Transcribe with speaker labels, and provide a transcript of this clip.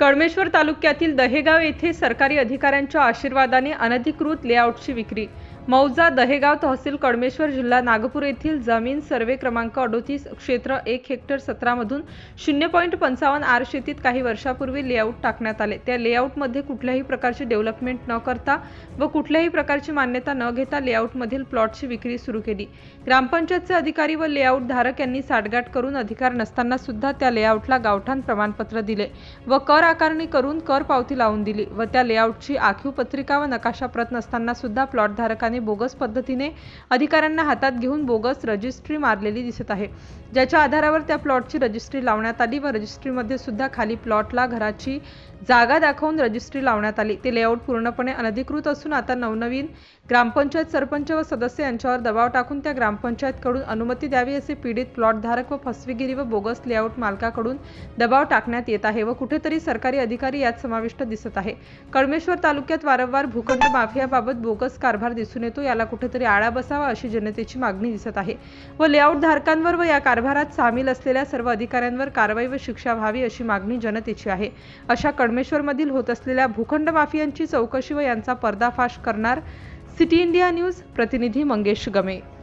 Speaker 1: कळमेश्वर तालुक्यातील दहेगाव येथे सरकारी अधिकाऱ्यांच्या आशीर्वादाने अनधिकृत लेआउटची विक्री मौजा दहेगाव तहसील कडमेश्वर जिल्हा नागपूर येथील जमीन सर्वे क्रमांक अडोतीस क्षेत्र एक हेक्टर सतरामधून शून्य पॉईंट पंचावन्न आर शेतीत काही वर्षापूर्वी लेआउट टाकण्यात आले. त्या लेआउटमध्ये कुठल्याही प्रकारची डेव्हलपमेंट न करता व कुठल्याही प्रकारची मान्यता न घेता लेआउटमधील प्लॉटची विक्री सुरू केली. ग्रामपंचायतचे अधिकारी व लेआउट धारक यांनी साठगाठ करून अधिकार नसताना सुद्धा त्या लेआउटला गावठाण प्रमाणपत्र दिले व कर आकारणी करून कर पावती लावून दिली व त्या लेआउटची आखीव पत्रिका व नकाशा प्रत नसताना सुद्धा प्लॉटधारकांनी बोगस पद्धतीने अधिकाऱ्यांना हातात घेऊन बोगस रजिस्ट्री मारलेली दिसत आहे. ज्याच्या आधारावर त्या प्लॉटची रजिस्ट्री लावण्यात आली व रजिस्ट्रीमध्ये सुद्धा खाली प्लॉटला घराची जागा दाखवून रजिस्ट्री लावण्यात आली. ते लेआउट पूर्णपणे अनधिकृत असून आता नवनवीन ग्रामपंचायत सरपंच व सदस्य यांच्यावर दबाव टाकून त्या ग्रामपंचायतकडून अनुमती द्यावी असे पीडित प्लॉटधारक व फसवेगिरी व बोगस लेआउट मालकाकडून दबाव टाकण्यात येत आहे व कुठेतरी सरकारी अधिकारी यात समाविष्ट दिसत आहे. कळमेश्वर तालुक्यात वारंवार भूखंड माफियाबाबत बोगस कारभार दिसून येतो याला कुठेतरी आळा बसावा अशी जनतेची मागणी दिसत आहे. व लेआउट धारकांवर व या कारभारात सामील असलेल्या सर्व अधिकाऱ्यांवर कारवाई व शिक्षा व्हावी अशी मागणी जनतेची आहे. अशा कडमेश्वरमधील होत असलेल्या भूखंड माफियांची चौकशी व यांचा पर्दाफाश करणार सिटी इंडिया न्यूज प्रतिनिधी मंगेश गमे.